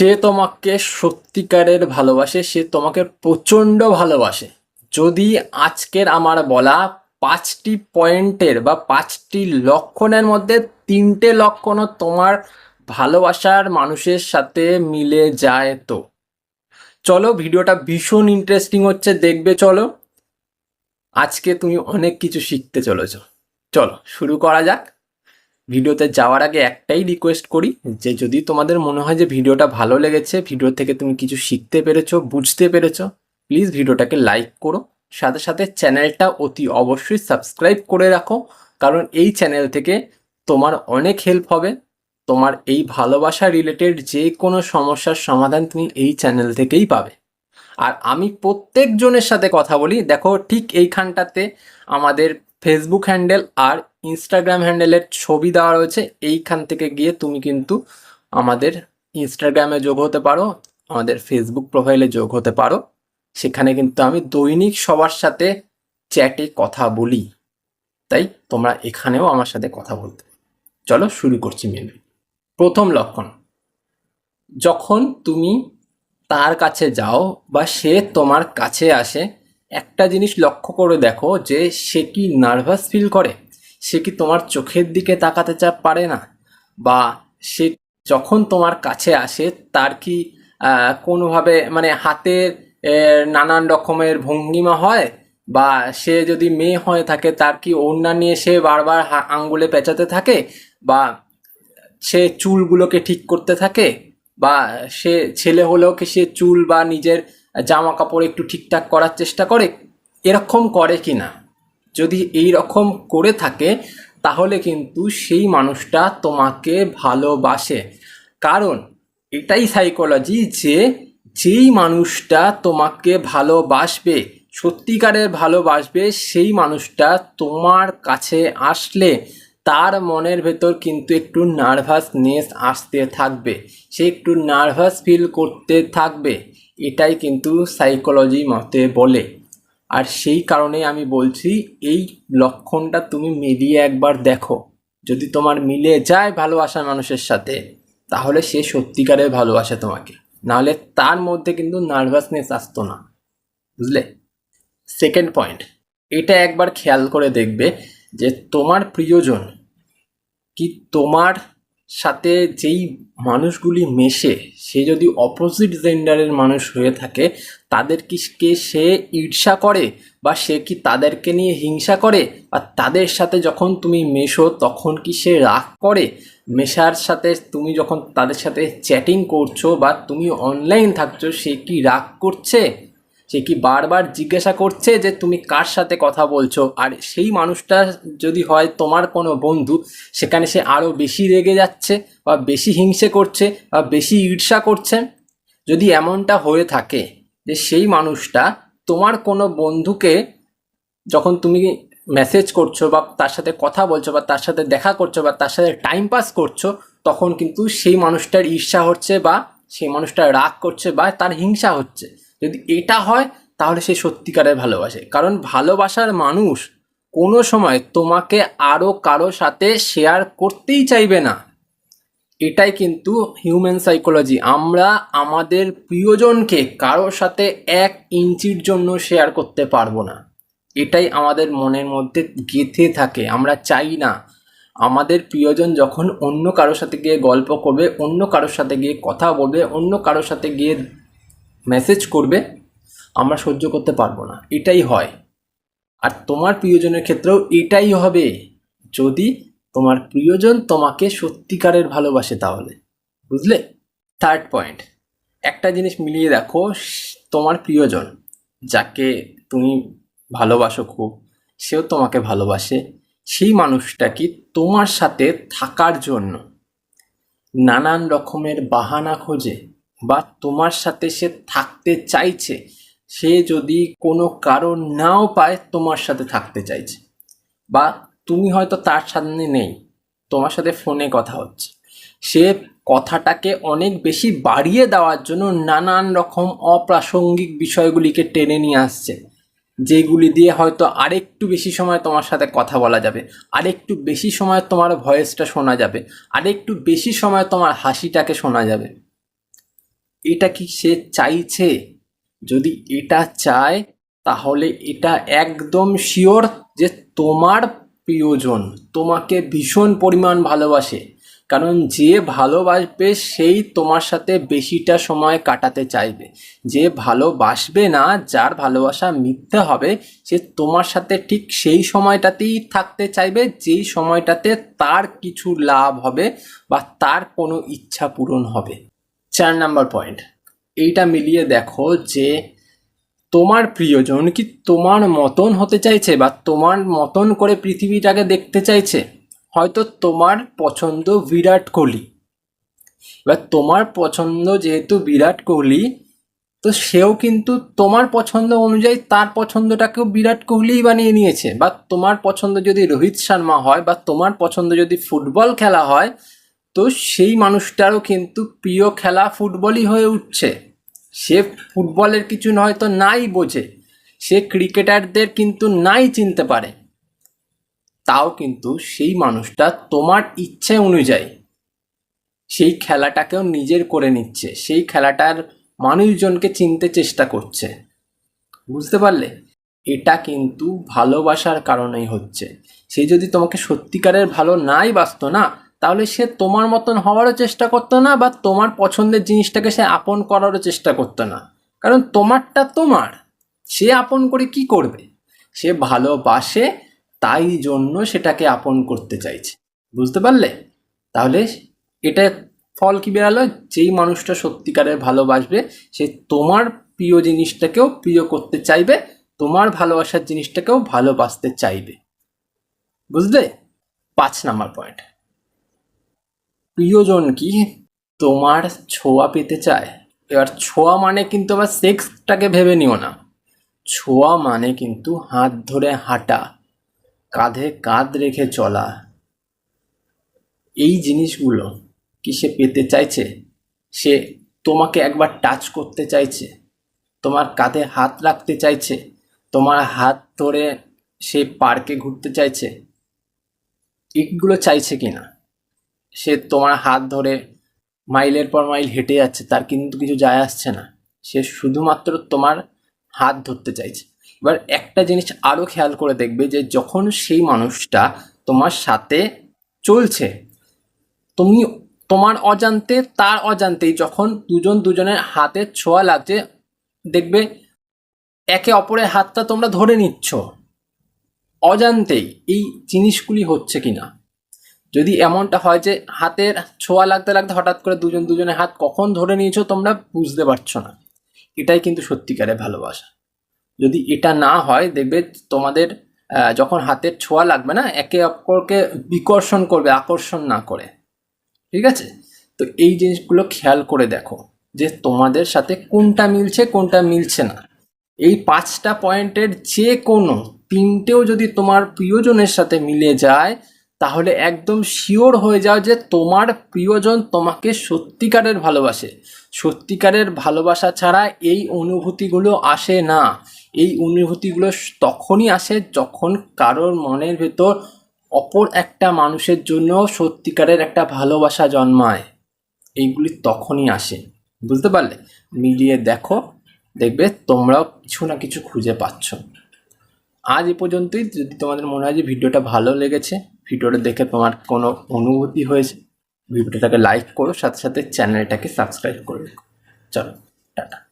সে তোমাকে সত্যিকারের ভালোবাসে, সে তোমাকে প্রচণ্ড ভালোবাসে। যদি আজকের আমার বলা পাঁচটি পয়েন্টের বা পাঁচটি লক্ষণের মধ্যে তিনটে লক্ষণও তোমার ভালোবাসার মানুষের সাথে মিলে যায় তো। চলো, ভিডিওটা ভীষণ ইন্টারেস্টিং হচ্ছে, দেখবে চলো। আজকে তুমি অনেক কিছু শিখতে চলেছ। চলো, শুরু করা যাক। ভিডিওতে যাওয়ার আগে একটাই রিকোয়েস্ট করি যে যদি তোমাদের মনে হয় যে ভিডিওটা ভালো লেগেছে, ভিডিও থেকে তুমি কিছু শিখতে পেরেছ, বুঝতে পেরেছ প্লিজ ভিডিওটাকে লাইক করো। সাথে সাথে চ্যানেলটা অতি অবশ্যই সাবস্ক্রাইব করে রাখো, কারণ এই চ্যানেল থেকে তোমার অনেক হেল্প হবে। তোমার এই ভালোবাসা রিলেটেড যে কোনো সমস্যার সমাধান তুমি এই চ্যানেল থেকেই পাবে। আর আমি প্রত্যেকজনের সাথে কথা বলি, দেখো ঠিক এইখানটাতে আমাদের ফেসবুক হ্যান্ডেল আর ইনস্টাগ্রাম হ্যান্ডেলের ছবি দেওয়া রয়েছে, এইখান থেকে গিয়ে তুমি কিন্তু আমাদের ইনস্টাগ্রামে যোগ হতে পারো, আমাদের ফেসবুক প্রোফাইলে যোগ হতে পারো। সেখানে কিন্তু আমি দৈনিক সবার সাথে চ্যাটে কথা বলি। তাই তোমরা এখানেও আমার সাথে কথা বলতে চলো শুরু করছি মেনু প্রথম লক্ষণ, যখন তুমি তার কাছে যাও বা সে তোমার কাছে আসে, একটা জিনিস লক্ষ্য করে দেখো যে সে কি নার্ভাস ফিল করে। সে কি তোমার চোখের দিকে তাকাতে চা পারে না? বা সে যখন তোমার কাছে আসে, তার কি কোনোভাবে মানে হাতের নানান রকমের ভঙ্গিমা হয়? বা সে যদি মেয়ে হয়ে থাকে, তার কি ওড়না নিয়ে সে বারবার আঙ্গুলে পেঁচাতে থাকে? বা সে চুলগুলোকে ঠিক করতে থাকে? বা সে ছেলে হলেও কি সে চুল বা নিজের জামা কাপড় একটু ঠিকঠাক করার চেষ্টা করে? এরকম করে কি না যদি এই রকম করে থাকে, তাহলে কিন্তু সেই মানুষটা তোমাকে ভালোবাসে। কারণ এটাই সাইকোলজি যে যেই মানুষটা তোমাকে ভালোবাসবে, সত্যিকারের ভালোবাসবে, সেই মানুষটা তোমার কাছে আসলে তার মনের ভেতর কিন্তু একটু নার্ভাসনেস আসতে থাকবে। সে একটু নার্ভাস ফিল করতে থাকবে। এটাই কিন্তু সাইকোলজি মতে বলে। আর সেই কারণে আমি বলছি, এই লক্ষণটা তুমি মিলিয়ে একবার দেখো। যদি তোমার মিলে যায় ভালোবাসার মানুষের সাথে, তাহলে সে সত্যিকারে ভালোবাসে তোমাকে। নাহলে তার মধ্যে কিন্তু নার্ভাসনেস আসতো না। বুঝলে? সেকেন্ড পয়েন্ট, এটা একবার খেয়াল করে দেখবে যে তোমার প্রিয়জন কি তোমার সাথে যেই মানুষগুলি মেশে, সে যদি অপোজিট জেন্ডারের মানুষ হয়ে থাকে, তাদের কি সে ঈর্ষা করে বা সে কি তাদেরকে নিয়ে হিংসা করে? বা তাদের সাথে যখন তুমি মেশো, তখন কি সে রাগ করে? মেশার সাথে তুমি যখন তাদের সাথে চ্যাটিং করছ বা তুমি অনলাইন থাকছো, সে কি রাগ করছে? সে কি বারবার জিজ্ঞাসা করছে যে তুমি কার সাথে কথা বলছো? আর সেই মানুষটা যদি হয় তোমার কোনো বন্ধু, সেখানে সে আরও বেশি রেগে যাচ্ছে বা বেশি হিংসে করছে বা বেশি ঈর্ষা করছে? যদি এমনটা হয়ে থাকে যে সেই মানুষটা তোমার কোনো বন্ধুকে যখন তুমি মেসেজ করছ বা তার সাথে কথা বলছো বা তার সাথে দেখা করছ বা তার সাথে টাইম পাস করছ, তখন কিন্তু সেই মানুষটার ঈর্ষা হচ্ছে বা সেই মানুষটা রাগ করছে বা তার হিংসা হচ্ছে। যদি এটা হয়, তাহলে সে সত্যিকারের ভালোবাসে। কারণ ভালোবাসার মানুষ কোনো সময় তোমাকে আরও কারও সাথে শেয়ার করতেই চাইবে না। এটাই কিন্তু হিউম্যান সাইকোলজি আমরা আমাদের প্রিয়জনকে কারোর সাথে এক ইঞ্চির জন্য শেয়ার করতে পারব না। এটাই আমাদের মনের মধ্যে গেঁথে থাকে। আমরা চাই না আমাদের প্রিয়জন যখন অন্য কারোর সাথে গিয়ে গল্প করবে, অন্য কারোর সাথে গিয়ে কথা বলবে, অন্য কারোর সাথে গিয়ে মেসেজ করবে, আমরা সহ্য করতে পারব না। এটাই হয়। আর তোমার প্রিয়জনের ক্ষেত্রেও এটাই হবে। যদি তোমার প্রিয়জন তোমাকে সত্যিকারের ভালোবাসে তাহলে। বুঝলে? থার্ড পয়েন্ট একটা জিনিস মিলিয়ে দেখো, তোমার প্রিয়জন যাকে তুমি ভালোবাসো খুব, সেও তোমাকে ভালোবাসে। সেই মানুষটা কি তোমার সাথে থাকার জন্য নানান রকমের বাহানা খোঁজে বা তোমার সাথে সে থাকতে চাইছে, সে যদি কোনো কারণ নাও পায়, তোমার সাথে থাকতে চাইছে। বা তুমি হয়তো তার সামনে নেই, তোমার সাথে ফোনে কথা হচ্ছে। সে কথাটাকে অনেক বেশি বাড়িয়ে দেওয়ার জন্য নানান রকম অপ্রাসঙ্গিক বিষয়গুলিকে টেনে নিয়ে আসছে, যেগুলি দিয়ে হয়তো আরেকটু বেশি সময় তোমার সাথে কথা বলা যাবে, আরেকটু বেশি সময় তোমার ভয়েসটা শোনা যাবে, আরেকটু বেশি সময় তোমার হাসিটাকে শোনা যাবে। এটা কি সে চাইছে? যদি এটা চায়, তাহলে এটা একদম শিওর যে তোমার প্রিয়জন তোমাকে ভীষণ পরিমাণ ভালোবাসে। কারণ যে ভালোবাসবে, সেই তোমার সাথে বেশিটা সময় কাটাতে চাইবে। যে ভালোবাসবে না, যার ভালোবাসা মিথ্যে হবে, সে তোমার সাথে ঠিক সেই সময়টাতেই থাকতে চাইবে, যেই সময়টাতে তার কিছু লাভ হবে বা তার কোনো ইচ্ছা পূরণ হবে। চার নাম্বার পয়েন্ট এইটা মিলিয়ে দেখো যে তোমার প্রিয়জন কি তোমার মতন হতে চাইছে বা তোমার মতন করে পৃথিবীটাকে দেখতে চাইছে? হয়তো তোমার পছন্দ বিরাট কোহলি। এবার তোমার পছন্দ যেহেতু বিরাট কোহলি, তো সেও কিন্তু তোমার পছন্দ অনুযায়ী তার পছন্দটাকেও বিরাট কোহলিই বানিয়ে নিয়েছে। বা তোমার পছন্দ যদি রোহিত শর্মা হয় বা তোমার পছন্দ যদি ফুটবল খেলা হয় তো সেই মানুষটারও কিন্তু প্রিয় খেলা ফুটবলই হয়ে উঠছে। সে ফুটবলের কিছু হয়তো নাই বোঝে, সে ক্রিকেটারদের কিন্তু নাই চিনতে পারে। তাও কিন্তু সেই মানুষটা তোমার ইচ্ছে অনুযায়ী সেই খেলাটাকেও নিজের করে নিচ্ছে, সেই খেলাটার মানুষজনকে চিনতে চেষ্টা করছে। বুঝতে পারলে? এটা কিন্তু ভালোবাসার কারণেই হচ্ছে। সে যদি তোমাকে সত্যিকারের ভালো নাই বাসতো না তাহলে সে তোমার মতন হওয়ারও চেষ্টা করতো না বা তোমার পছন্দের জিনিসটাকে সে আপন করারও চেষ্টা করতো না। কারণ তোমারটা তোমার। সে আপন করে কি করবে? সে ভালোবাসে, তাই জন্য সেটাকে আপন করতে চাইছে। বুঝতে পারলে? তাহলে এটা ফল কি বেরালো? যেই মানুষটা সত্যিকারের ভালোবাসবে, সে তোমার প্রিয় জিনিসটাকেও প্রিয় করতে চাইবে, তোমার ভালোবাসার জিনিসটাকেও ভালোবাসতে চাইবে। বুঝলে? পাঁচ নাম্বার পয়েন্ট প্রিয়জন কি তোমার ছোঁয়া পেতে চায়। এবার ছোঁয়া মানে কিন্তু আবার সেক্সটাকে ভেবে নিও না। ছোঁয়া মানে কিন্তু হাত ধরে হাঁটা, কাঁধে কাঁধ রেখে চলা। এই জিনিসগুলো কি সে পেতে চাইছে? সে তোমাকে একবার টাচ করতে চাইছে, তোমার কাঁধে হাত রাখতে চাইছে, তোমার হাত ধরে সে পার্কে ঘুরতে চাইছে। এগুলো চাইছে কি না সে তোমার হাত ধরে মাইলের পর মাইল হেঁটে যাচ্ছে, তার কিন্তু কিছু যায় আসছে না। সে শুধুমাত্র তোমার হাত ধরতে চাইছে। এবার একটা জিনিস আরও খেয়াল করে দেখবে যে যখন সেই মানুষটা তোমার সাথে চলছে, তুমি তোমার অজান্তে, তার অজান্তেই যখন দুজন দুজনের হাতে ছোঁয়া লাগছে, দেখবে একে অপরের হাতটা তোমরা ধরে নিচ্ছ। অজান্তেই এই জিনিসগুলি হচ্ছে কিনা? যদি এমনটা হয় যে হাতের ছোঁয়া লাগতে লাগতে হঠাৎ করে দুজন দুজনের হাত কখন ধরে নিয়েছো তোমরা বুঝতে পারছ না। এটাই কিন্তু সত্যিকারের ভালোবাসা। যদি এটা না হয়, দেখবে তোমাদের যখন হাতের ছোঁয়া লাগবে না, একে অপরকে বিকর্ষণ করবে, আকর্ষণ না করে। ঠিক আছে? তো এই জিনিসগুলো খেয়াল করে দেখো যে তোমাদের সাথে কোনটা মিলছে কোনটা মিলছে না। এই পাঁচটা পয়েন্টের যে কোনো তিনটেও যদি তোমার প্রিয়জনের সাথে মিলে যায় তাহলে একদম শিওর হয়ে যাও যে তোমার প্রিয়জন তোমাকে সত্যিকারের ভালোবাসে। সত্যিকারের ভালোবাসা ছাড়া এই অনুভূতিগুলো আসে না। এই অনুভূতিগুলো তখনই আসে যখন কারোর মনের ভেতর অপর একটা মানুষের জন্য সত্যিকারের একটা ভালোবাসা জন্মায়। এইগুলি তখনই আসে। বুঝতে পারলে? মিলিয়ে দেখো, দেখবে তোমরাও কিছু না কিছু খুঁজে পাচ্ছ। আজ এ পর্যন্তই। যদি তোমাদের মনে হয় যে ভিডিওটা ভালো লেগেছে ভিডিওটা দেখে তোমার কোনো অনুভূতি হয়েছে, ভিডিওটাকে লাইক করো, সাথে সাথে চ্যানেলটাকে সাবস্ক্রাইব করে চলো চলো